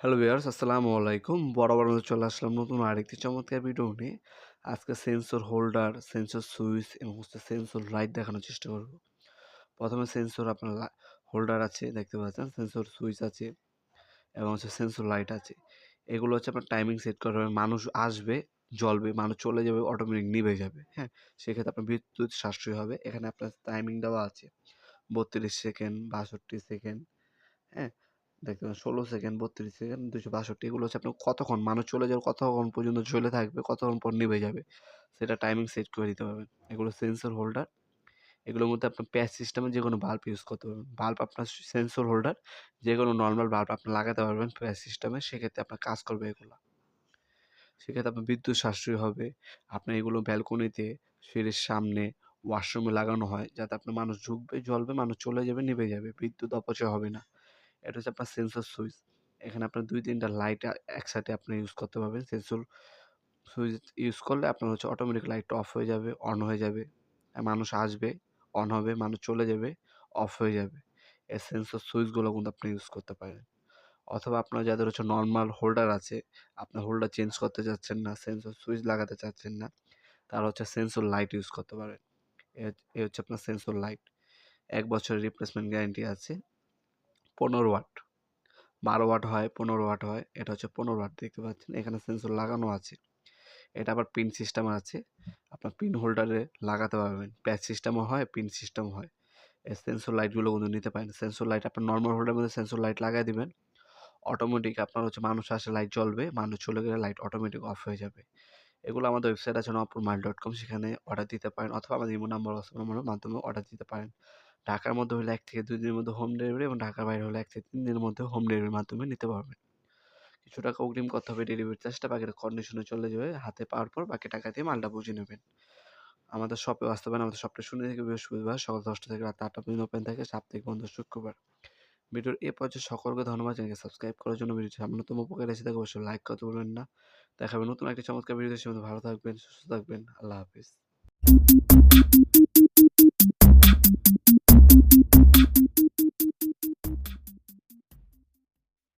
Hello viewers, আসসালামু আলাইকুম। বড় মতো চলে আসলাম নতুন আরেকটি চমৎকার ভিডিও নিয়ে। আজকে সেন্সর হোল্ডার, সেন্সর সুইচ এবং হচ্ছে সেন্সর লাইট দেখানোর চেষ্টা করব। প্রথমে সেন্সর আপনার হোল্ডার আছে, দেখতে পাচ্ছেন? সেন্সর সুইচ আছে এবং হচ্ছে সেন্সর লাইট আছে। এগুলো হচ্ছে আপনার টাইমিং সেট করা হবে মানুষ আসবে, জ্বলবে, মানুষ চলে যাবে অটোমেটিক নিভে যাবে হ্যাঁ? সেক্ষেত্রে আপনার বিদ্যুৎ সাশ্রয় হবে। এখানে আপনার টাইমিং দেওয়া আছে, বত্রিশ সেকেন্ড বাষট্টি সেকেন্ড হ্যাঁ? দেখতে পারেন ষোলো সেকেন্ড বত্রিশ সেকেন্ড দুশো বাষট্টি, এগুলো হচ্ছে আপনার কতক্ষণ, মানুষ চলে যাওয়ার কতক্ষণ পর্যন্ত চলে থাকবে, কতক্ষণ পর নিভে যাবে, সেটা টাইমিং সেট করে দিতে পারবেন এগুলো সেন্সর হোল্ডার এগুলোর মধ্যে আপনার প্যাচ সিস্টেমে যে কোনো বাল্ব ইউজ করতে পারবেন। বাল্ব আপনার সেন্সর হোল্ডার যে কোনো নর্মাল বাল্ব আপনি লাগাতে পারবেন প্যাচ সিস্টেমে সেক্ষেত্রে আপনার কাজ করবে এগুলো। সেক্ষেত্রে আপনার বিদ্যুৎ সাশ্রয় হবে, আপনার এগুলো ব্যালকনিতে সিঁড়ির সামনে ওয়াশরুমে লাগানো হয়, যাতে আপনার মানুষ ঢুকবে, জ্বলবে, মানুষ চলে যাবে, নিভে যাবে, বিদ্যুৎ অপচয় হবে না। এটা হচ্ছে আপনার সেন্সর সুইচ এখানে আপনার দুই তিনটা লাইট একসাথে আপনি ইউজ করতে পারবেন। সেন্সর সুইচ ইউজ করলে আপনার হচ্ছে অটোমেটিক লাইটটা অফ হয়ে যাবে অন হয়ে যাবে। মানুষ আসবে অন হবে, মানুষ চলে যাবে অফ হয়ে যাবে। এই সেন্সর সুইচগুলো কিন্তু আপনি ইউজ করতে পারেন। অথবা আপনার যাদের হচ্ছে নর্মাল হোল্ডার আছে, আপনার হোল্ডার চেঞ্জ করতে চাচ্ছেন না সেন্সর সুইচ লাগাতে চাচ্ছেন না, তারা হচ্ছে সেন্সর লাইট ইউজ করতে পারেন। এ হচ্ছে আপনার সেন্সর লাইট এক বছরের রিপ্লেসমেন্ট গ্যারান্টি আছে। পনেরো ওয়াট। বারো ওয়াট হয়, পনেরো ওয়াট হয়, এটা হচ্ছে পনেরো ওয়াট, দেখতে পাচ্ছেন? এখানে সেন্সর লাগানো আছে। এটা আবার পিন সিস্টেম আছে। আপনার পিন হোল্ডারে লাগাতে পারবেন। প্যাচ সিস্টেমও হয় পিন সিস্টেম হয়। সেন্সর লাইটগুলো কিন্তু নিতে পারেন। সেন্সর লাইট আপনার নর্মাল হোল্ডারের মধ্যে সেন্সর লাইট লাগাই দিবেন। অটোমেটিক আপনার হচ্ছে মানুষ আসে লাইট জ্বলবে, মানুষ চলে গেলে লাইট অটোমেটিক অফ হয়ে যাবে। এগুলো আমাদের ওয়েবসাইট আছে নপুর মাইল ডট কম সেখানে অর্ডার দিতে পারেন, অথবা আমাদের ইমো নাম্বার নাম্বারের মাধ্যমে অর্ডার দিতে পারেন। ঢাকার মধ্যে হলে এক থেকে দুই দিনের মধ্যে হোম ডেলিভারি এবং ঢাকার বাইরে হলে এক থেকে তিন দিনের মধ্যে হোম ডেলিভারির মাধ্যমে নিতে পারবেন। কিছু টাকা অগ্রিম করতে হবে ডেলিভারি চার্জটা বাকিটা কন্ডিশনে চলে যাবে, হাতে পাওয়ার পর বাকি টাকা দিয়ে মালটা বুঝে নেবেন। আমাদের শপে আসতে পারেন আমাদের শপটা শুনে থেকে বৃহস্পতিবার, সকাল দশটা থেকে রাত আটটা পর্যন্ত ওপেন থাকে সাপ্তাহিক বন্ধ শুক্রবার। ভিডিওর এ পর্যায়ে সকলকে ধন্যবাদ চ্যানেলকে সাবস্ক্রাইব করার জন্য ভিডিওটি সামান্যতম উপকার এসে থাকে অবশ্যই লাইক করতে বলবেন না। দেখাবেন নতুন একটা চমৎকার ভিডিও ভালো থাকবেন, সুস্থ থাকবেন, আল্লাহ হাফিজ।